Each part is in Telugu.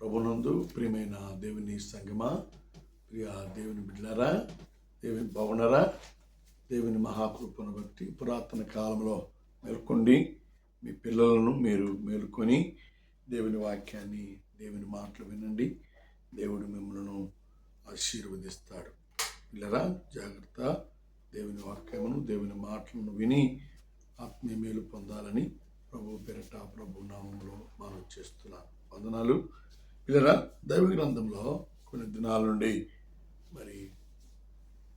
ప్రభునందు ప్రియమైన దేవుని సంగమా ప్రియ దేవుని బిడ్డలారా దేవుని భవనరా దేవుని మహాకృపను బట్టి పురాతన కాలంలో మేల్కొండి. మీ పిల్లలను మీరు మేలుకొని దేవుని వాక్యాన్ని దేవుని మాటలు వినండి. దేవుడు మిమ్మల్ని ఆశీర్వదిస్తాడు. పిల్లరా జాగ్రత్త. దేవుని వాక్యమును దేవుని మాటలను విని ఆత్మీయ మేలు పొందాలని ప్రభు పెరట ప్రభు నామంలో మనం చేస్తున్నాను వందనాలు. పిల్లరా దైవ గ్రంథంలో కొన్ని దినాల నుండి మరి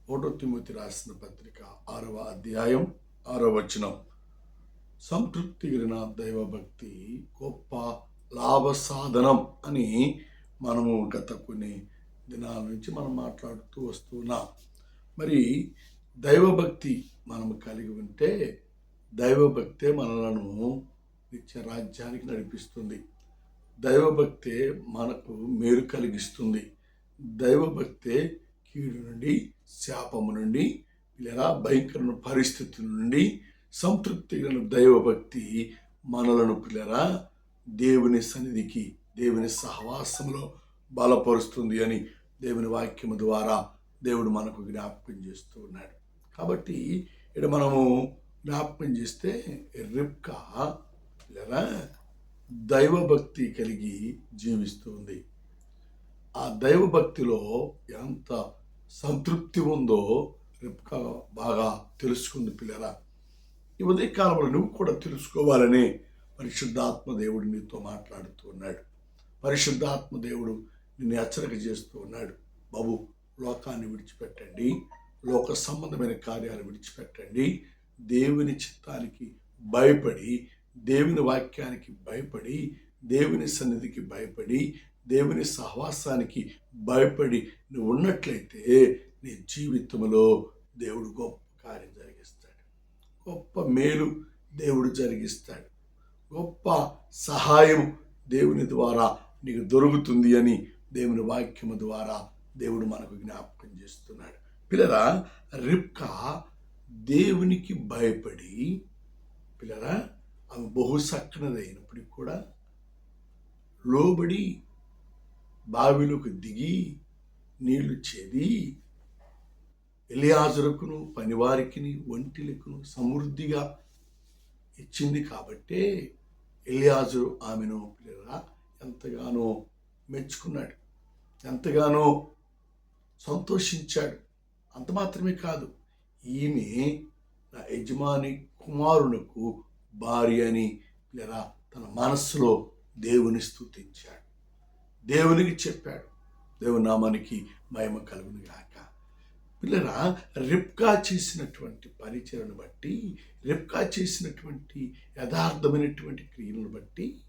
ఓటో తిమ్మతి రాసిన పత్రిక ఆరవ అధ్యాయం ఆరవ వచనం. సంతృప్తి దైవభక్తి గొప్ప లాభ సాధనం అని మనము గత కొన్ని దినాల నుంచి మనం మాట్లాడుతూ వస్తున్నాం మరి దైవభక్తి మనము కలిగి ఉంటే దైవభక్తే మనలను నిత్య రాజ్యానికి నడిపిస్తుంది. దైవభక్తే మనకు మేలు కలిగిస్తుంది. దైవభక్తే కీడు నుండి శాపము నుండి లేదా భయంకర పరిస్థితుల నుండి సంతృప్తి గల దైవభక్తి మనలను పిల్లరా దేవుని సన్నిధికి దేవుని సహవాసంలో బలపరుస్తుంది అని దేవుని వాక్యము ద్వారా దేవుడు మనకు జ్ఞాపకం చేస్తూ ఉన్నాడు. కాబట్టి ఇక్కడ మనము జ్ఞాపకం చేస్తే రిప్కా లేదా దైవభక్తి కలిగి జీవిస్తుంది. ఆ దైవభక్తిలో ఎంత సంతృప్తి ఉందో రిప్కా బాగా తెలుసుకుంది పిల్లరా. ఈ ఉదయకాలంలో నువ్వు కూడా తెలుసుకోవాలని పరిశుద్ధాత్మ దేవుడు నీతో మాట్లాడుతూ ఉన్నాడు. పరిశుద్ధాత్మ దేవుడు నిన్ను హెచ్చరిక చేస్తూ ఉన్నాడు. బాబు లోకాన్ని విడిచిపెట్టండి. లోక సంబంధమైన కార్యాలు విడిచిపెట్టండి. దేవుని చిత్తానికి భయపడి దేవుని వాక్యానికి భయపడి దేవుని సన్నిధికి భయపడి దేవుని సహవాసానికి భయపడి నువ్వు ఉన్నట్లయితే నీ జీవితంలో దేవుడు గొప్ప కార్యం జరిగిస్తాడు. గొప్ప మేలు దేవుడు జరిగిస్తాడు. గొప్ప సహాయం దేవుని ద్వారా నీకు దొరుకుతుంది అని దేవుని వాక్యము ద్వారా దేవుడు మనకు జ్ఞాపకం చేస్తున్నాడు. పిల్లరా రిప్కా దేవునికి భయపడి పిల్లరా ఆమె బహు సక్కనదైనప్పటికి కూడా లోబడి బావిలోకి దిగి నీళ్ళు చేది ఎలియాజరుకును పనివారికిని ఒంటిలకును సమృద్ధిగా ఇచ్చింది కాబట్టే ఎలియాజరు ఆమెను పిల్లరా ఎంతగానో మెచ్చుకున్నాడు ఎంతగానో సంతోషించాడు. అంత మాత్రమే కాదు ఈమె నా యజమాని కుమారునకు భార్య అని లేదా తన మనస్సులో దేవుని స్థుతించాడు. దేవునికి చెప్పాడు. దేవుని నామానికి మహిమ కలుగును గాక. పిల్లరా రిప్కా చేసినటువంటి పరిచయను బట్టి రిప్కా చేసినటువంటి యథార్థమైనటువంటి క్రియలను బట్టి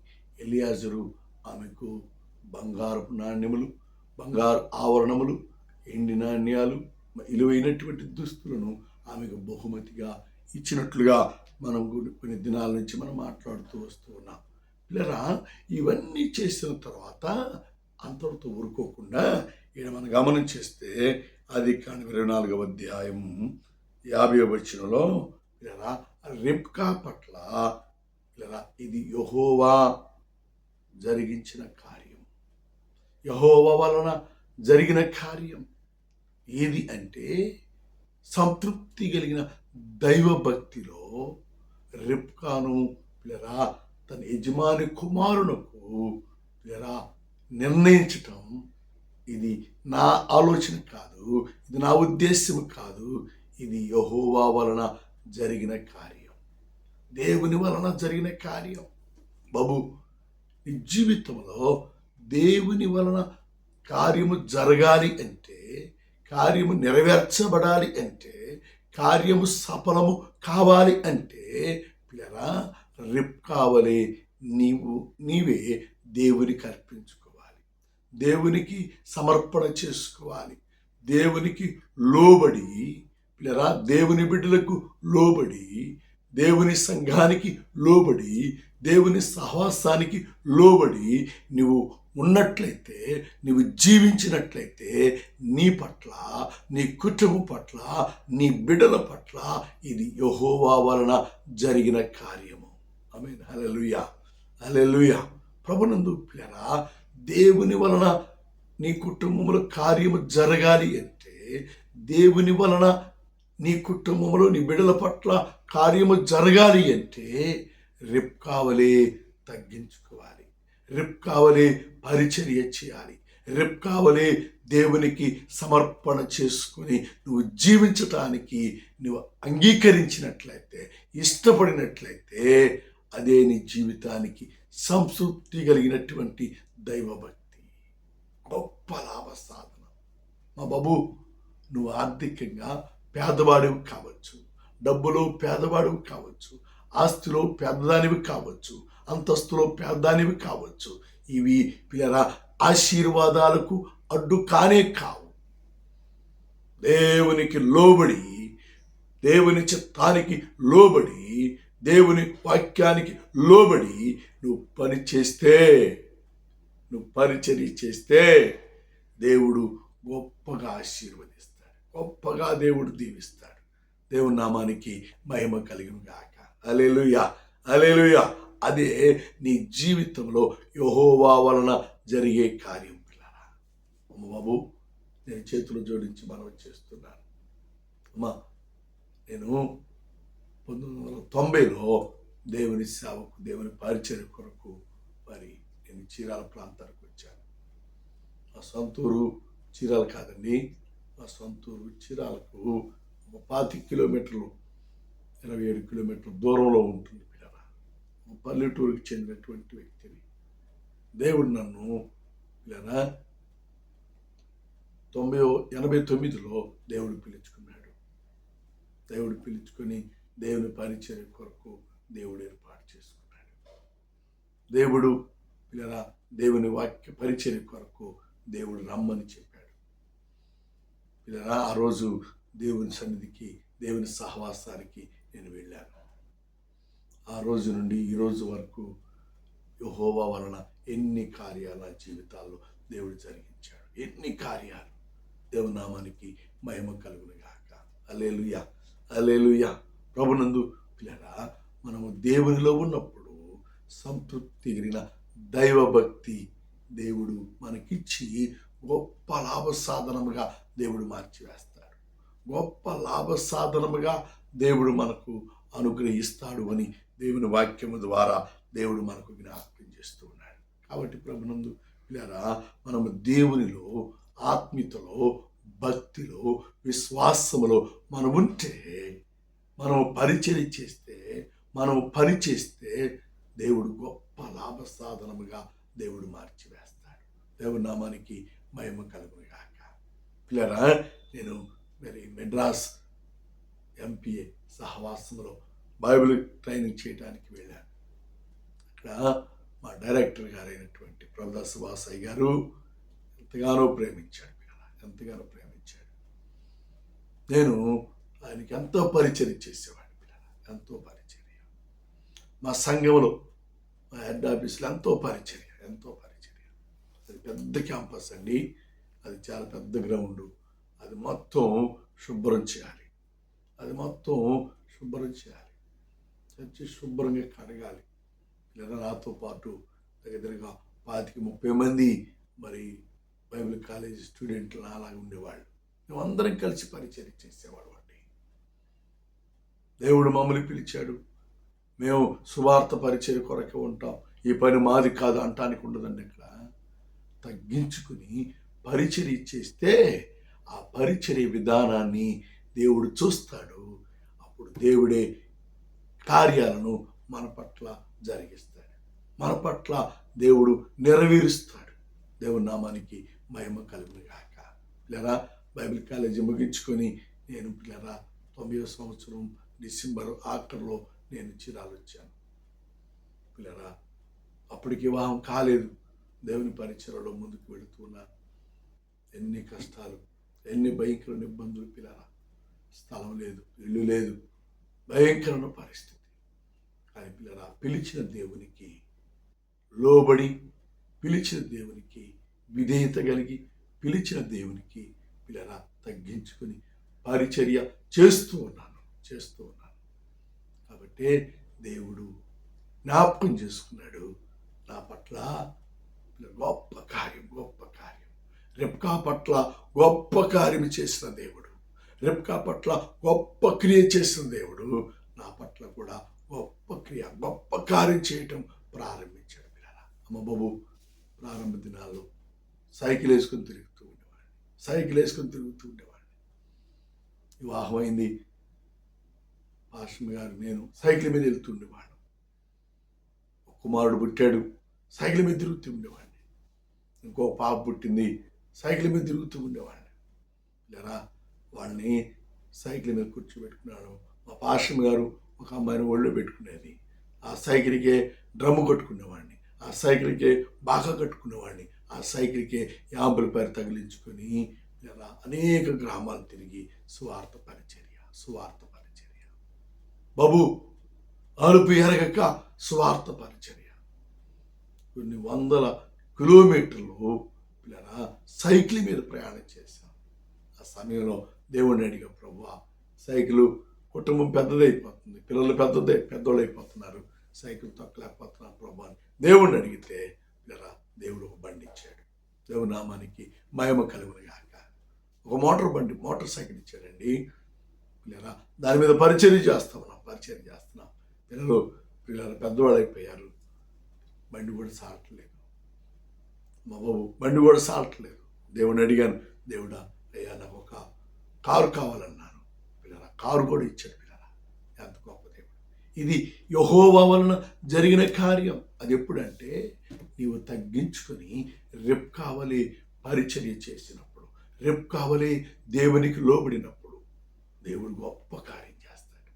ఎలియాజరు ఆమెకు బంగారపు నాణ్యములు బంగారు ఆవరణములు ఎండి నాణ్యాలు ఇలువైనటువంటి దుస్తులను ఆమెకు బహుమతిగా ఇచ్చినట్లుగా మనం కొన్ని- దినాల నుంచి మనం మాట్లాడుతూ వస్తూ ఉన్నాం. పిల్లరా ఇవన్నీ చేసిన తర్వాత అంతటితో ఊరుకోకుండా ఈయన మనం గమనం చేస్తే అది కానీ ఇరవై నాలుగవ అధ్యాయం యాభై వచ్చినలో పిల్లరా రిప్కా పట్ల పిల్లరా ఇది యహోవా జరిగించిన కార్యం. యహోవా వలన జరిగిన కార్యం ఏది అంటే సంతృప్తి కలిగిన దైవభక్తిలో రిప్కాను పిల్లరా తన యజమాని కుమారునకు పిల్లరా నిర్ణయించటం. ఇది నా ఆలోచన కాదు ఇది నా ఉద్దేశం కాదు ఇది యహోవా వలన జరిగిన కార్యం. దేవుని వలన జరిగిన కార్యం. బాబు నీ జీవితంలో దేవుని వలన కార్యము జరగాలి అంటే కార్యము నెరవేర్చబడాలి అంటే కార్యము సఫలము కావాలి అంటే పిల్లరా రిప్ కావాలి నీవు నీవే దేవునికి అర్పించుకోవాలి. దేవునికి సమర్పణ చేసుకోవాలి. దేవునికి లోబడి పిల్లరా దేవుని బిడ్డలకు లోబడి దేవుని సంఘానికి లోబడి దేవుని సహవాసానికి లోబడి నువ్వు ఉన్నట్లయితే నువ్వు జీవించినట్లయితే నీ పట్ల నీ కుటుంబం పట్ల నీ బిడ్డల పట్ల ఇది యహోవా వలన జరిగిన కార్యము. ఆమె హలలుయ హలలుయ ప్రభునందు పిల్లరా దేవుని వలన నీ కుటుంబంలో కార్యము జరగాలి అంటే దేవుని వలన నీ కుటుంబంలో నీ బిడ్డల పట్ల కార్యము జరగాలి అంటే రిప్ కావలే తగ్గించుకోవాలి. రిప్కావలే పరిచర్య చేయాలి. రిప్కావలే దేవునికి సమర్పణ చేసుకుని నువ్వు జీవించటానికి నువ్వు అంగీకరించినట్లయితే ఇష్టపడినట్లయితే అదే నీ జీవితానికి సంతృప్తి కలిగినటువంటి దైవభక్తి. గొప్ప లాభ సాధన. మా బాబు నువ్వు ఆర్థికంగా పేదవాడివి కావచ్చు. డబ్బులో పేదవాడివి కావచ్చు. ఆస్తిలో పెద్దదానివి కావచ్చు అంతస్తులో పెద్దదానివి కావచ్చు. ఇవి పిల్లరా ఆశీర్వాదాలకు అడ్డు కానే కావు. దేవునికి లోబడి దేవుని చిత్తానికి లోబడి దేవుని వాక్యానికి లోబడి నువ్వు పని చేస్తే నువ్వు పరిచర్య చేస్తే దేవుడు గొప్పగా ఆశీర్వదిస్తాడు. గొప్పగా దేవుడు దీవిస్తాడు. దేవుని నామానికి మహిమ కలిగినగాక. అలెలుయా అలెలుయా అదే నీ జీవితంలో యహోవా వలన జరిగే కార్యం పిల్లరా. అమ్మ బాబు నేను చేతులు జోడించి మనం చేస్తున్నాను. అమ్మా నేను పంతొమ్మిది వందల తొంభైలో దేవుని సేవకు దేవుని పరిచయం కొరకు మరి నేను చీరాల ప్రాంతానికి వచ్చాను. మా సొంతూరు చీరాల కాదండి మా సొంతూరు చీరాలకు పాతి కిలోమీటర్లు ఇరవై ఏడు కిలోమీటర్ల దూరంలో ఉంటుంది పిల్లరా పల్లెటూరుకి చెందినటువంటి వ్యక్తిని. దేవుడు నన్ను పిల్లరా తొంభై ఎనభై తొమ్మిదిలో దేవుడు పిలుచుకున్నాడు. దేవుడు పిలుచుకొని దేవుని పరిచయం కొరకు దేవుడు ఏర్పాటు చేసుకున్నాడు. దేవుడు పిల్లరా దేవుని వాక్య పరిచయం కొరకు దేవుడు రమ్మని చెప్పాడు. పిల్లరా ఆ రోజు దేవుని సన్నిధికి దేవుని సహవాసానికి నేను వెళ్ళాను. ఆ రోజు నుండి ఈరోజు వరకు యహోవా వలన ఎన్ని కార్యాలు నా జీవితాల్లో దేవుడు జరిగించాడు. ఎన్ని కార్యాలు దేవుని నామానికి మహిమ కలుగునుగాక అలేలుయా అలేలుయా ప్రభునందు పిల్లరా మనము దేవునిలో ఉన్నప్పుడు సంతృప్తి కలిగిన దైవభక్తి దేవుడు మనకిచ్చి గొప్ప లాభ సాధనముగా దేవుడు మార్చివేస్తాడు. గొప్ప లాభ సాధనముగా దేవుడు మనకు అనుగ్రహిస్తాడు అని దేవుని వాక్యము ద్వారా దేవుడు మనకు జ్ఞాపకం చేస్తూ ఉన్నాడు. కాబట్టి ప్రభునందు పిల్లరా మనము దేవునిలో ఆత్మీయతలో భక్తిలో విశ్వాసములో మనం ఉంటే మనం పరిచయం చేస్తే మనం పని చేస్తే దేవుడు గొప్ప లాభ సాధనముగా దేవుడు మార్చివేస్తాడు. దేవుడి నామానికి మహిమ కలుగునుగాక పిల్లరా నేను మరి మెడ్రాస్ ఎంపీఏ సహవాసంలో బైబిల్ ట్రైనింగ్ చేయడానికి వెళ్ళాను. అక్కడ మా డైరెక్టర్ గారైనటువంటి ప్రభుదా వాసయ్య గారు ఎంతగానో ప్రేమించాడు పిల్లల ఎంతగానో ప్రేమించాడు. నేను ఆయనకి ఎంతో పరిచయం చేసేవాడు పిల్లల ఎంతో పరిచర్య. మా సంఘంలో మా హెడ్ ఆఫీస్లో ఎంతో పరిచర్య ఎంతో పరిచర్య. అది పెద్ద క్యాంపస్ అండి అది చాలా పెద్ద గ్రౌండ్ అది మొత్తం శుభ్రం చేయాలి. అది మొత్తం శుభ్రం చేయాలి. చర్చి శుభ్రంగా కడగాలి. లేదా నాతో పాటు దగ్గరగా పాతిక ముప్పై మంది మరి బైబిల్ కాలేజీ స్టూడెంట్లు అలాగే ఉండేవాళ్ళు. మేమందరం కలిసి పరిచయం చేసేవాడు అండి. దేవుడు మమ్మల్ని పిలిచాడు. మేము సువార్త పరిచయం కొరకే ఉంటాం. ఈ పని మాది కాదు అంటానికి ఉండదండి ఇక్కడ తగ్గించుకుని పరిచర్య చేస్తే ఆ పరిచర్య విధానాన్ని దేవుడు చూస్తాడు. అప్పుడు దేవుడే కార్యాలను మన పట్ల జరిగిస్తాడు. మన పట్ల దేవుడు నెరవేరుస్తాడు. దేవుడి నామానికి మహిమ కలుగును కాక పిల్లరా బైబిల్ కాలేజీ ముగించుకొని నేను పిల్లరా తొమ్మిదవ సంవత్సరం డిసెంబర్ ఆఖరిలో నేను చిరాలు వచ్చాను. పిల్లరా అప్పటికి వివాహం కాలేదు. దేవుని పరిచయలో ముందుకు వెళుతున్నా. ఎన్ని కష్టాలు ఎన్ని భయంకర ఇబ్బందులు పిల్లరా. స్థలం లేదు ఇల్లు లేదు. భయంకరమైన పరిస్థితి. కానీ పిల్లరా పిలిచిన దేవునికి లోబడి పిలిచిన దేవునికి విధేయత కలిగి పిలిచిన దేవునికి పిల్లరా తగ్గించుకొని పరిచర్య చేస్తూ ఉన్నాను చేస్తూ ఉన్నాను. కాబట్టి దేవుడు జ్ఞాపకం చేసుకున్నాడు నా పట్ల గొప్ప కార్యం రెప్కా పట్ల గొప్ప కార్యం చేసిన దేవుడు. రెప్కా పట్ల గొప్ప క్రియ చేసిన దేవుడు నా పట్ల కూడా గొప్ప క్రియ గొప్ప కార్యం చేయటం ప్రారంభించాడు పిల్లరా. అమ్మ బాబు ప్రారంభ దినాల్లో సైకిల్ వేసుకొని తిరుగుతూ ఉండేవాడిని. సైకిల్ వేసుకొని తిరుగుతూ ఉండేవాడిని. వివాహం అయింది గారు నేను సైకిల్ మీద వెళ్తూ ఉండేవాడు కుమారుడు పుట్టాడు. సైకిల్ మీద తిరుగుతూ ఉండేవాడిని. ఇంకో పాప పుట్టింది. సైకిల్ మీద తిరుగుతూ ఉండేవాడిని ఇలా వాళ్ళని సైకిల్ మీద కూర్చోబెట్టుకున్నాడు మా పాశ్రమ గారు ఒక అమ్మాయిని ఒళ్ళో పెట్టుకునేది. ఆ సైకిల్కే డ్రమ్ము కట్టుకునేవాడిని. ఆ సైకిల్కే బాగా కట్టుకునేవాడిని. ఆ సైకిల్కే యాంబులపైరు తగిలించుకొని ఇలా అనేక గ్రామాలు తిరిగి సువార్త పరిచర్య సువార్త పరిచర్య. బాబు అలుపు ఎరగక సువార్త పరిచర్య. కొన్ని వందల కిలోమీటర్లు ఇలా సైకిల్ మీద ప్రయాణం చేశాం. ఆ సమయంలో దేవుడిని అడిగా ప్రభు సైకిల్ కుటుంబం పెద్దదైపోతుంది పిల్లలు పెద్దదే పెద్దోళ్ళు అయిపోతున్నారు సైకిల్ తొక్కలేకపోతున్నారు ప్రభు అని దేవుడిని అడిగితే ఇలా దేవుడు ఒక బండి ఇచ్చాడు దేవుడి నామానికి మయమ కలుగును గాక. ఒక మోటార్ బండి మోటార్ సైకిల్ ఇచ్చాడండి. పిల్లరా దాని మీద పరిచర్య చేస్తా ఉన్నాం పరిచర్య చేస్తున్నాం. పిల్లలు పిల్లలు పెద్దవాళ్ళు అయిపోయారు బండి కూడా సాలట్లేదు. మా బాబు బండి కూడా సాలట్లేదు. దేవుడిని అడిగాను దేవుడా అయ్యా నాకు ఒక కారు కావాలన్నాను పిల్లల కారు కూడా ఇచ్చాడు పిల్లల. ఎంత గొప్ప దేవుడు. ఇది యహోవా వలన జరిగిన కార్యం. అది ఎప్పుడంటే నీవు తగ్గించుకొని రెప్ కావలి పరిచర్య చేసినప్పుడు రెప్ కావలి దేవునికి లోబడినప్పుడు దేవుడు గొప్ప కార్యం చేస్తాడు.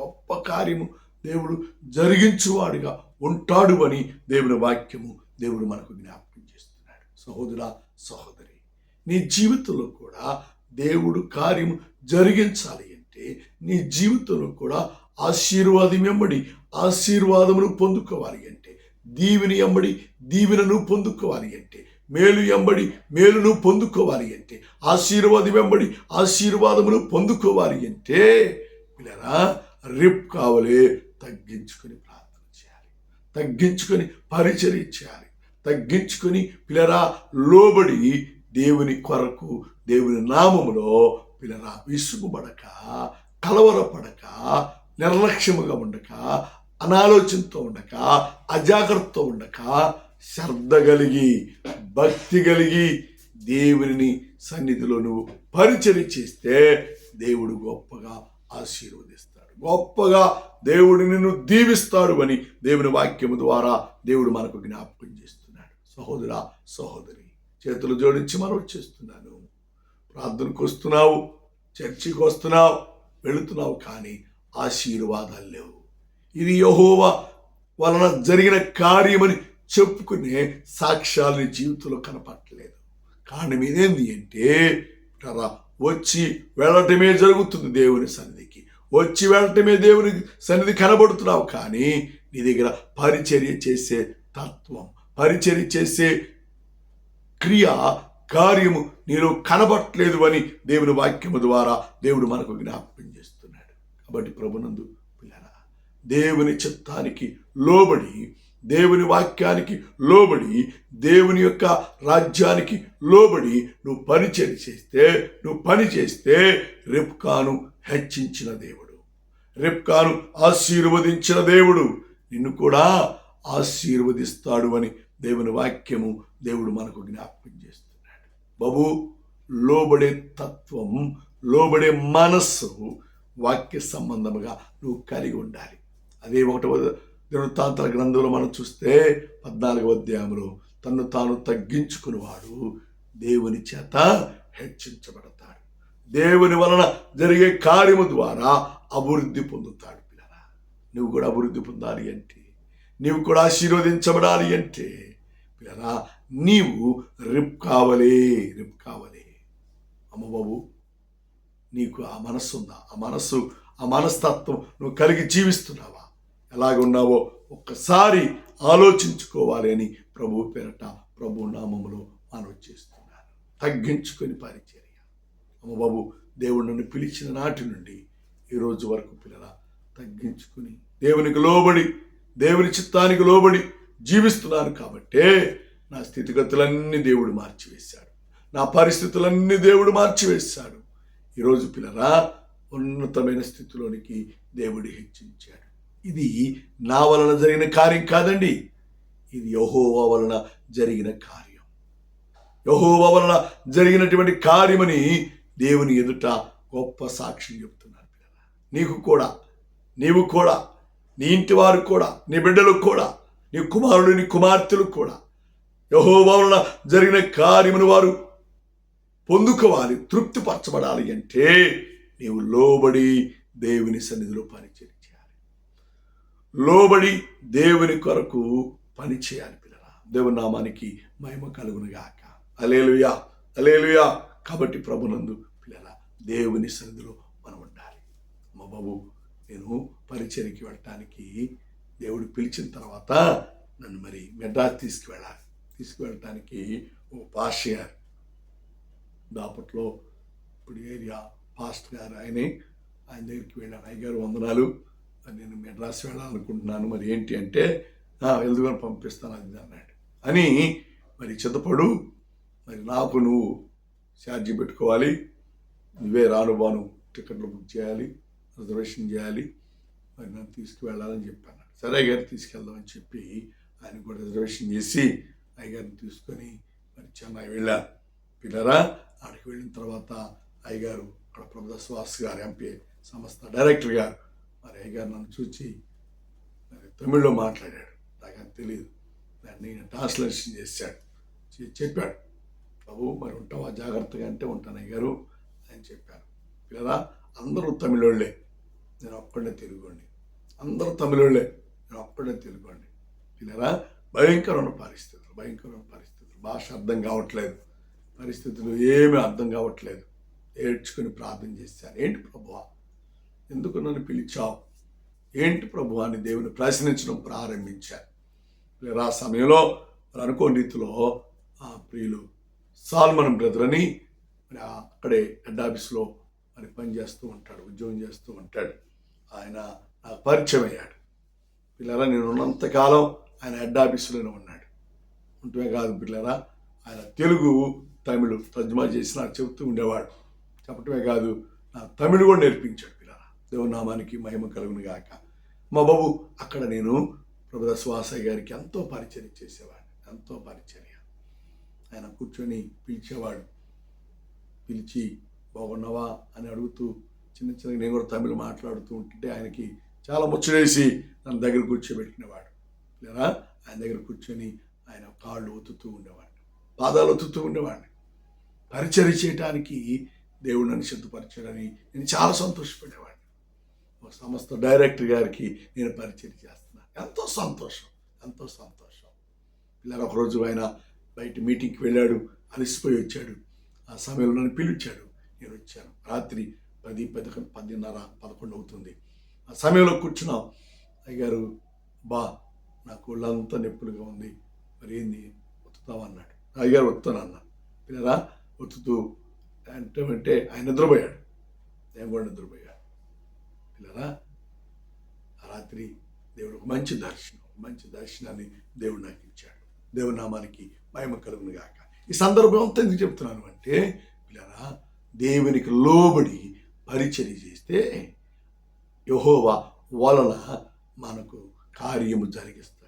గొప్ప కార్యము దేవుడు జరిగించువాడుగా ఉంటాడు అని దేవుని వాక్యము దేవుడు మనకు జ్ఞాపకం చేస్తున్నాడు. సహోదరా సహోదరి నీ జీవితంలో కూడా దేవుడు కార్యము జరిగించాలి అంటే నీ జీవితంలో కూడా ఆశీర్వాదం ఎమ్మడి ఆశీర్వాదమును పొందుకోవాలి అంటే దీవిని ఎమ్మడి దీవెనను పొందుకోవాలి అంటే మేలు ఎంబడి మేలును పొందుకోవాలి అంటే ఆశీర్వాదం వెంబడి ఆశీర్వాదమును పొందుకోవాలి అంటే పిల్లరా రిప్ కావలే తగ్గించుకొని ప్రార్థన చేయాలి. తగ్గించుకొని పరిచర్య చేయాలి. తగ్గించుకొని పిల్లరా లోబడి దేవుని కొరకు దేవుని నామములో పిల్లల విసుగుబడక కలవరపడక నిర్లక్ష్యముగా ఉండక అనాలోచనతో ఉండక అజాగ్రత్తతో ఉండక శ్రద్ధ కలిగి భక్తి కలిగి దేవుని సన్నిధిలో నువ్వు పరిచయం చేస్తే దేవుడు గొప్పగా ఆశీర్వదిస్తాడు. గొప్పగా దేవుడు నిన్ను దీవిస్తాడు అని దేవుని వాక్యము ద్వారా దేవుడు మనకు జ్ఞాపకం చేస్తున్నాడు. సహోదరా సహోదరి చేతులు జోడించి మనం చేస్తున్నాను. ప్రార్థనకు వస్తున్నావు చర్చికి వస్తున్నావు వెళుతున్నావు కానీ ఆశీర్వాదాలు లేవు. ఇది యహోవ వలన జరిగిన కార్యమని చెప్పుకునే సాక్ష్యాలు నీ జీవితంలో కనపట్టలేదు కారణం ఇదేంది అంటే వచ్చి వెళ్ళటమే జరుగుతుంది దేవుని సన్నిధికి. వచ్చి వెళ్ళటమే దేవుని సన్నిధి కనబడుతున్నావు కానీ నీ దగ్గర పరిచర్య చేసే తత్వం పరిచర్య చేసే క్రియ కార్యము నీలో కనబట్టలేదు అని దేవుని వాక్యము ద్వారా దేవుడు మనకు జ్ఞాపకం చేస్తున్నాడు. కాబట్టి ప్రభునందు పిల్లరా దేవుని చిత్తానికి లోబడి దేవుని వాక్యానికి లోబడి దేవుని యొక్క రాజ్యానికి లోబడి నువ్వు పరిచయం చేస్తే నువ్వు పని చేస్తే రెప్కాను హెచ్చించిన దేవుడు. రెప్కాను ఆశీర్వదించిన దేవుడు. నిన్ను కూడా ఆశీర్వదిస్తాడు అని దేవుని వాక్యము దేవుడు మనకు జ్ఞాపకం చేస్తాడు బాబు లోబడే తత్వం లోబడే మనస్సు వాక్య సంబంధముగా నువ్వు కలిగి ఉండాలి. అదే ఒకటవ దినవృత్తాంతర గ్రంథంలో మనం చూస్తే పద్నాలుగవ అధ్యాయంలో తను తాను తగ్గించుకునేవాడు దేవుని చేత హెచ్చించబడతాడు. దేవుని వలన జరిగే కార్యము ద్వారా అభివృద్ధి పొందుతాడు పిల్లల నువ్వు కూడా అభివృద్ధి పొందాలి అంటే నీవు కూడా ఆశీర్వదించబడాలి అంటే పిల్లల నీవు రిప్ కావలే రిప్ కావలే. అమ్మబాబు నీకు ఆ మనస్సు ఉందా? ఆ మనస్సు ఆ మనస్తత్వం నువ్వు కలిగి జీవిస్తున్నావా? ఎలాగున్నావో ఒక్కసారి ఆలోచించుకోవాలి అని ప్రభు పేరట ప్రభు నామములో మనవి చేస్తున్నాను. తగ్గించుకొని పరిచర్య. అమ్మబాబు దేవుడు నన్ను పిలిచిన నాటి నుండి ఈరోజు వరకు పిల్లల తగ్గించుకుని దేవునికి లోబడి దేవుని చిత్తానికి లోబడి జీవిస్తున్నాను కాబట్టే నా స్థితిగతులన్నీ దేవుడు మార్చివేశాడు. నా పరిస్థితులన్నీ దేవుడు మార్చివేశాడు. ఈరోజు పిల్లరా ఉన్నతమైన స్థితిలోనికి దేవుడు హెచ్చించాడు. ఇది నా వలన జరిగిన కార్యం కాదండి. ఇది యహోవా వలన జరిగిన కార్యం. యహోవా వలన జరిగినటువంటి కార్యమని దేవుని ఎదుట గొప్ప సాక్ష్యం చెప్తున్నారు నీకు కూడా నీవు కూడా నీ ఇంటి వారు కూడా నీ బిడ్డలకు కూడా నీ కుమారుడు నీ కుమార్తెలకు కూడా యహోవా జరిగిన కార్యమును వారు పొందుకోవాలి తృప్తిపరచబడాలి అంటే నీవు లోబడి దేవుని సన్నిధిలో పనిచేయాలి. లోబడి దేవుని కొరకు పని చేయాలి పిల్లరా. దేవుని నామానికి మహిమ కలుగునుగాక. అలేలుయా అలేలుయా కాబట్టి ప్రభునందు పిల్లరా దేవుని సన్నిధిలో మనం ఉండాలి. మా బాబు నేను పరిచయకి వెళ్ళటానికి దేవుడు పిలిచిన తర్వాత నన్ను మరి మెడ్రాస్ తీసుకువెళ్ళాలి. తీసుకువెళ్ళటానికి ఓ పాషియార్ దాపట్లో ఇప్పుడు ఏరియా పాస్ట్ గారు ఆయనే ఆయన దగ్గరికి వెళ్ళాను అయ్యగారు వందనాలు. నేను మెడ్రాస్ వెళ్ళాలనుకుంటున్నాను. మరి ఏంటి అంటే వెళ్దుకొని పంపిస్తాను అది అన్నాడు. అని మరి చిత్తపడు మరి నాకు నువ్వు ఛార్జీ పెట్టుకోవాలి. నువ్వే రాను బాను టికెట్లు బుక్ చేయాలి రిజర్వేషన్ చేయాలి. మరి నన్ను తీసుకువెళ్ళాలని చెప్పాను సరే గారు తీసుకెళ్దామని చెప్పి ఆయన కూడా రిజర్వేషన్ చేసి అయ్యగారిని తీసుకొని మరి చెన్నై వెళ్ళా. పిల్లరా అక్కడికి వెళ్ళిన తర్వాత అయ్యగారు అక్కడ ప్రభుదాస్ సుహాస్ గారు ఎంపీ సంస్థ డైరెక్టర్ గారు మరి అయ్యగారు నన్ను చూచి మరి తమిళ్ళో మాట్లాడాడు. నాకు తెలియదు దాన్ని నేను ట్రాన్స్లేషన్ చేశాడు. చెప్పాడు. బాబు మరి ఉంటావా? జాగ్రత్తగా అంటే ఉంటాను అయ్యగారు అని చెప్పాను. పిల్లరా అందరూ తమిళోళ్ళే. నేను ఒక్కడే తెలుగుండి అందరూ తమిళోళ్ళే. నేను ఒక్కడే తెలుగుండి పిల్లరా భయంకరమైన పరిస్థితులు భయంకరమైన పరిస్థితులు. భాష అర్థం కావట్లేదు. పరిస్థితులు ఏమీ అర్థం కావట్లేదు. ఏడ్చుకుని ప్రార్థన చేశాను. ఏంటి ప్రభువా? ఎందుకు నన్ను పిలిచావు? ఏంటి ప్రభు అని దేవుని ప్రశ్నించడం ప్రారంభించాను. ఆ సమయంలో మరి అనుకోని రీతిలో ఆ ప్రియులు సాల్మన్ బ్రదర్ అని మరి అక్కడే హెడ్ ఆఫీస్లో మరి పనిచేస్తూ ఉంటాడు ఉద్యోగం చేస్తూ ఉంటాడు. ఆయన నాకు పరిచయం అయ్యాడు. పిల్లరా నేను ఉన్నంతకాలం ఆయన హెడ్ ఆఫీసులోనే ఉన్నాడు. ఉంటమే కాదు పిల్లరా ఆయన తెలుగు తమిళ్ తర్జుమా చేసి నాకు చెబుతూ ఉండేవాడు. చెప్పటమే కాదు నా తమిళ్ కూడా నేర్పించాడు పిల్లరా దేవనామానికి మహిమ కలుగును గాక. మా బాబు అక్కడ నేను ప్రభుద సువాసయ్య గారికి ఎంతో పరిచర్య చేసేవాడు ఎంతో పరిచర్య. ఆయన కూర్చొని పిలిచేవాడు. పిలిచి బాగున్నావా? అని అడుగుతూ చిన్న చిన్న నేను కూడా తమిళ్ మాట్లాడుతూ ఉంటుంటే ఆయనకి చాలా ముచ్చడేసి నన్ను దగ్గర కూర్చోబెట్టినవాడు. లేదా ఆయన దగ్గర కూర్చొని ఆయన కాళ్ళు ఒత్తుతూ ఉండేవాడిని పాదాలు ఒత్తుతూ ఉండేవాడిని. పరిచయం చేయటానికి దేవుడు నన్ను సిద్ధపరచాడని నేను చాలా సంతోషపడేవాడిని. ఒక సంస్థ డైరెక్టర్ గారికి నేను పరిచయం చేస్తున్నాను ఎంతో సంతోషం ఎంతో సంతోషం. పిల్లలు ఒకరోజు ఆయన బయట మీటింగ్కి వెళ్ళాడు అలసిపోయి వచ్చాడు. ఆ సమయంలో నన్ను పిలిచాడు. నేను వచ్చాను. రాత్రి పది పది పదిన్నర పదకొండు అవుతుంది. ఆ సమయంలో కూర్చున్నాం. అయ్యారు బా నాకు ఒళ్ళంతా నొప్పులుగా ఉంది. మరి ఏంది? ఒత్తుతావా అన్నాడు. అయ్యారు ఒత్తాను అన్నా పిల్లరా ఒత్తుతూ అంటే ఆయన నిద్రపోయాడు. నేను కూడా నిద్రపోయాడు పిల్లరా ఆ రాత్రి దేవుడు ఒక మంచి దర్శనం మంచి దర్శనాన్ని దేవుడు నాకు ఇచ్చాడు. దేవునామానికి మహిమ కలుగును గాక. ఈ సందర్భం అంతా ఎందుకు చెప్తున్నాను అంటే పిల్లరా దేవునికి లోబడి పరిచర్య చేస్తే యహోవా వలన మనకు కార్యము జరిగిస్తాడు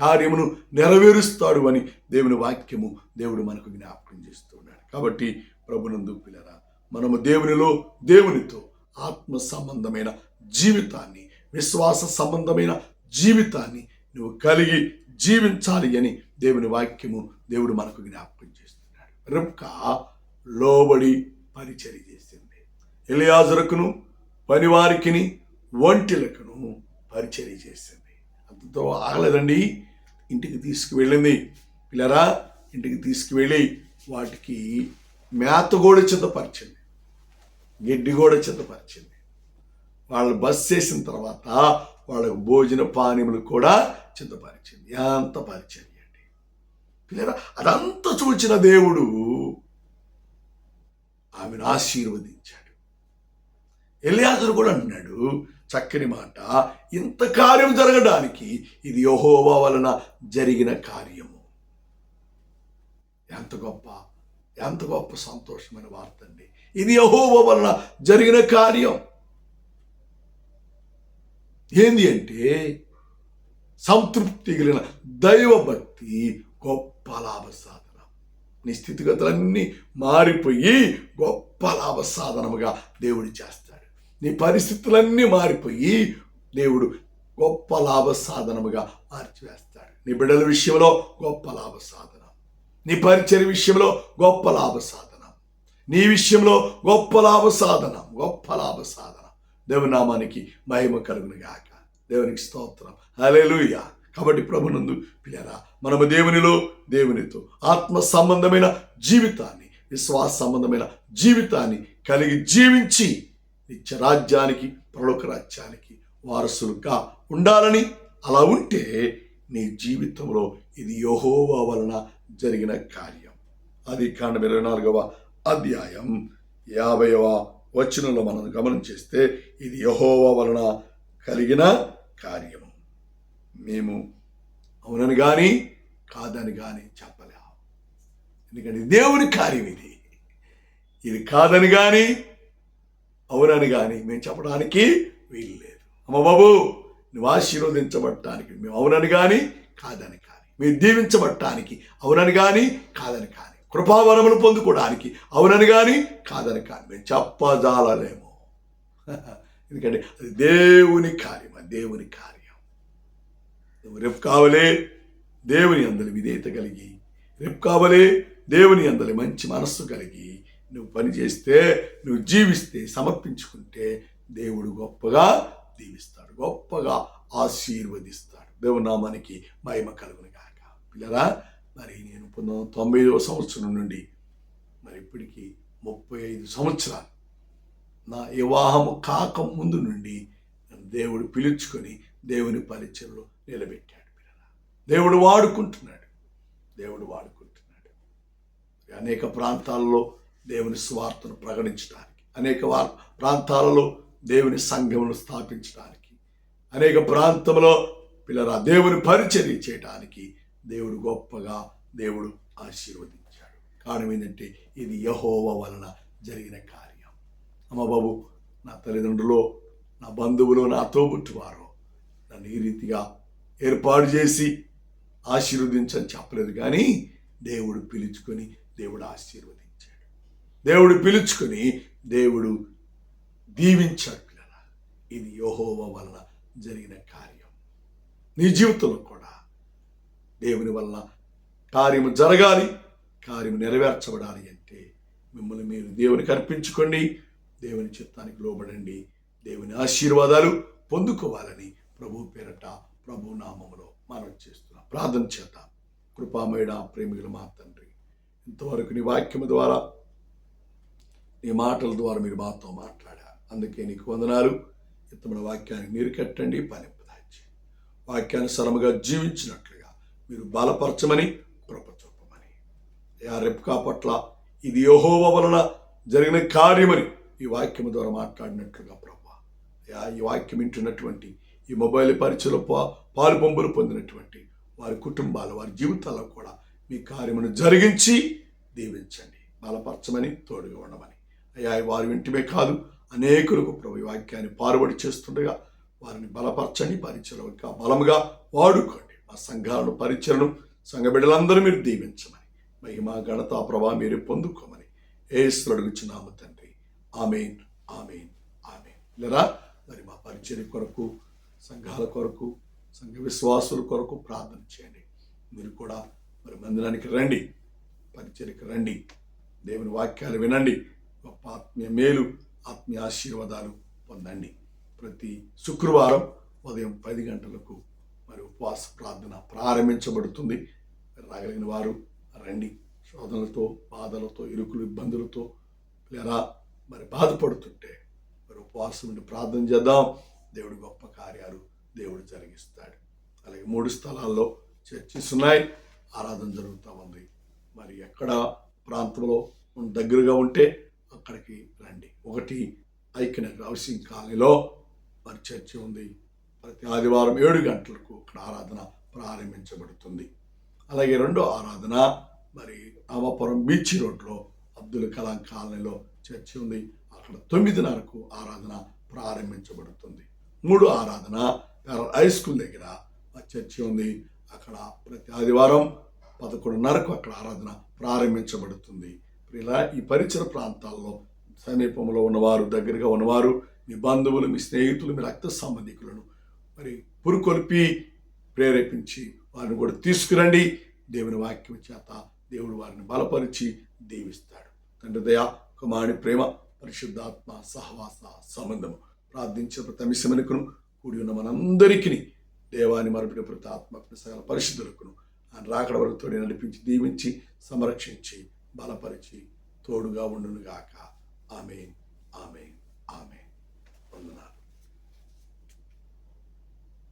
కార్యమును నెరవేరుస్తాడు అని దేవుని వాక్యము దేవుడు మనకు జ్ఞాపకం చేస్తున్నాడు కాబట్టి ప్రభునందు పిల్లరా మనము దేవునిలో దేవునితో ఆత్మ సంబంధమైన జీవితాన్ని విశ్వాస సంబంధమైన జీవితాన్ని నువ్వు కలిగి జీవించాలి అని దేవుని వాక్యము దేవుడు మనకు జ్ఞాపకం చేస్తున్నాడు. రిబ్కా లోబడి పరిచర్య చేసింది. ఎలియాజరుకును పనివారికిని ఒంటిలకును పరిచర్య చేసింది. అంతతో ఆగలేదండి. ఇంటికి తీసుకువెళ్ళింది. పిల్లరా ఇంటికి తీసుకువెళ్ళి వాటికి మేత కూడా చిత్తపరిచింది గడ్డి కూడా చిత్తపరిచింది వాళ్ళు బస్ చేసిన తర్వాత వాళ్ళకు భోజన పానీయములు కూడా చిత్తపరిచింది ఎంత పరిచర్య అండి. పిల్లరా అదంతా చూచిన దేవుడు ఆమెను ఆశీర్వదించాడు. ఎలియాజరు కూడా అన్నాడు చక్కని మాట. ఇంత కార్యం జరగడానికి ఇది యహోవా వలన జరిగిన కార్యము. ఎంత గొప్ప ఎంత గొప్ప సంతోషమైన వార్త అండి. ఇది యహోవ వలన జరిగిన కార్యం. ఏంది అంటే సంతృప్తి కలిగిన దైవభక్తి గొప్ప లాభ సాధన. నీ స్థితిగతులన్నీ మారిపోయి గొప్ప లాభ సాధనముగా దేవుడు చేస్తాడు. నీ పరిస్థితులన్నీ మారిపోయి దేవుడు గొప్ప లాభ సాధనముగా మార్చివేస్తాడు. నీ బిడ్డల విషయంలో గొప్ప లాభ సాధన నీ పరిచయ విషయంలో గొప్ప లాభ సాధన నీ విషయంలో గొప్ప లాభ సాధన గొప్ప లాభ సాధన దేవునామానికి మహిమ కలుగును గాక. దేవునికి స్తోత్రం. హల్లెలూయ. కాబట్టి ప్రభునందు పిల్లరా మనము దేవునిలో దేవునితో ఆత్మ సంబంధమైన జీవితాన్ని విశ్వాస సంబంధమైన జీవితాన్ని కలిగి జీవించి నిత్య రాజ్యానికి పరలోక రాజ్యానికి వారసులుగా ఉండాలని అలా ఉంటే నీ జీవితంలో ఇది యహోవా వలన జరిగిన కార్యం. అది కాండం ఇరవై నాలుగవ అధ్యాయం. యాభైవ వచనంలో మనం గమనం చేస్తే ఇది యహోవా వలన కలిగిన కార్యము మేము అవునని కానీ కాదని కానీ చెప్పలేము ఎందుకంటే దేవుని కార్యం ఇది. ఇది కాదని కానీ అవునని కానీ మేము చెప్పడానికి వీలు లేదు అమ్మ బాబు నువ్వు ఆశీర్వదించబడటానికి మేము అవునని కానీ కాదని కానీ. మీరు దీవించబడటానికి అవునని కానీ కాదని కానీ. కృపావరమును పొందుకోవడానికి అవునని కానీ కాదని కానీ. మేము చెప్పజాలలేము. ఎందుకంటే అది దేవుని కార్యం అది దేవుని కార్యం. నువ్వు రేపు కావలే దేవుని అందలి విధేయత కలిగి రేపు కావలే దేవుని అందరి మంచి మనస్సు కలిగి నువ్వు పని చేస్తే నువ్వు జీవిస్తే సమర్పించుకుంటే దేవుడు గొప్పగా దీవిస్తాడు గొప్పగా ఆశీర్వదిస్తాడు. దేవునామానికి మహిమ కలుగును కాక పిల్లరా మరి నేను పంతొమ్మిది తొంభైదవ సంవత్సరం నుండి మరి ఇప్పటికీ ముప్పై ఐదు సంవత్సరాలు నా వివాహము కాక ముందు నుండి దేవుడు పిలుచుకొని దేవుని పరిచయంలో నిలబెట్టాడు పిల్లరా. దేవుడు వాడుకుంటున్నాడు. దేవుడు వాడుకుంటున్నాడు. అనేక ప్రాంతాల్లో దేవుని స్వార్థను ప్రకటించడానికి. అనేక వార్ ప్రాంతాలలో దేవుని సంఘమును స్థాపించడానికి. అనేక ప్రాంతంలో పిల్లరా దేవుని పరిచర్య చేయడానికి దేవుడు గొప్పగా దేవుడు ఆశీర్వదించాడు. కారణం ఏంటంటే ఇది యహోవ వలన జరిగిన కార్యం. అమ్మ బాబు నా తల్లిదండ్రులు నా బంధువులు నా తోబుట్టువారు నన్ను ఈ రీతిగా ఏర్పాటు చేసి ఆశీర్వదించని చెప్పలేదు కానీ దేవుడు పిలుచుకొని దేవుడు ఆశీర్వదించాడు. దేవుడు పిలుచుకుని దేవుడు దీవించాడు పిల్లల ఇది యోహోవ వల్ల జరిగిన కార్యం. నీ జీవితంలో కూడా దేవుని వలన కార్యము జరగాలి కార్యము నెరవేర్చబడాలి అంటే మిమ్మల్ని మీరు దేవునికి అర్పించుకోండి దేవుని చిత్తానికి లోబడండి దేవుని ఆశీర్వాదాలు పొందుకోవాలని ప్రభు పేరట ప్రభు నామములో మనం చేస్తున్నాం. ప్రార్థన చేత కృపామయుడ ప్రేమికులు మా తండ్రి ఇంతవరకు నీ వాక్యము ద్వారా నీ మాటల ద్వారా మీరు మాతో మాట్లాడారు. అందుకే నీకు వందనాలు. ఇతమైన వాక్యాన్ని నీరు కట్టండి పనిపదాచి వాక్యానుసరముగా జీవించినట్లుగా మీరు బలపరచమని కృప చూపమని. యా రెప్కా పట్ల ఇది యహోవ వలన జరిగిన కార్యమని ఈ వాక్యము ద్వారా మాట్లాడినట్లుగా ప్రభా. యా ఈ వాక్యం వింటున్నటువంటి ఈ మొబైల్ పరిచయలో పాలు పంపులు పొందినటువంటి వారి కుటుంబాలు వారి జీవితాల్లో కూడా మీ కార్యమును జరిగించి దీవించండి. బలపరచమని తోడుగా ఉండమని. అయ్యా వారి వెంటనే కాదు అనేకులకు ప్రభు వాక్యాన్ని పారుబడి చేస్తుండగా వారిని బలపరచండి పరిచయం ఇంకా బలముగా వాడుకోండి. మా సంఘాలను పరిచయను సంఘ బిడ్డలందరూ మీరు దీవించమని మహిమ ఘనత ప్రభా మీరు పొందుకోమని ఏసులు అడుగుచున్నాము తండ్రి. Amen amen amen. లేరా మరి మా పరిచయం కొరకు సంఘాల కొరకు సంఘ విశ్వాసుల కొరకు ప్రార్థన చేయండి. మీరు కూడా మరి మందిరానికి రండి పరిచయకి రండి దేవుని వాక్యాలు వినండి గొప్ప ఆత్మీయ మేలు ఆత్మీయ ఆశీర్వాదాలు పొందండి. ప్రతి శుక్రవారం ఉదయం పది గంటలకు మరి ఉపవాస ప్రార్థన ప్రారంభించబడుతుంది. రాగలిగిన వారు రండి. శోధనలతో బాధలతో ఇరుకులు ఇబ్బందులతో లేదా మరి బాధపడుతుంటే మరి ఉపవాసం ఉండి ప్రార్థన చేద్దాం. దేవుడు గొప్ప కార్యాలు దేవుడు జరిగిస్తాడు. అలాగే మూడు స్థలాల్లో చర్చిస్ ఉన్నాయి. ఆరాధన జరుగుతూ ఉంది. మరి ఎక్కడ ప్రాంతంలో దగ్గరగా ఉంటే అక్కడికి రండి. ఒకటి ఐక్యనగర్ హౌసింగ్ కాలనీలో మరి చర్చి ఉంది. ప్రతి ఆదివారం ఏడు గంటలకు అక్కడ ఆరాధన ప్రారంభించబడుతుంది. అలాగే రెండో ఆరాధన మరి రామాపురం బీచ్ రోడ్లో అబ్దుల్ కలాం కాలనీలో చర్చి ఉంది. అక్కడ తొమ్మిదిన్నరకు ఆరాధన ప్రారంభించబడుతుంది. మూడు ఆరాధన హై స్కూల్ దగ్గర చర్చి ఉంది. అక్కడ ప్రతి ఆదివారం పదకొండున్నరకు అక్కడ ఆరాధన ప్రారంభించబడుతుంది. ఇలా ఈ పరిసర ప్రాంతాల్లో సమీపంలో ఉన్నవారు దగ్గరగా ఉన్నవారు మీ బంధువులు మీ స్నేహితులు మీ రక్త సంబంధికులను మరి పురుకొల్పి ప్రేరేపించి వారిని కూడా తీసుకురండి. దేవుని వాక్యం చేత దేవుడు వారిని బలపరిచి దీవిస్తాడు. తండ్రి దయ కుమారుని ప్రేమ పరిశుద్ధాత్మ సహవాస సంబంధము ప్రార్థించిన ప్రతి అంశమునకును కూడి ఉన్న మనందరికీ దేవాన్ని మరపిన ప్రతి ఆత్మకు సకల పరిశుద్ధులకును ఆయన రాకడ వరకు తోడి నడిపించి దీవించి సంరక్షించి బలపరిచి తోడుగా ఉండునుగాక. ఆమె ఆమె ఆమె వందనాలు.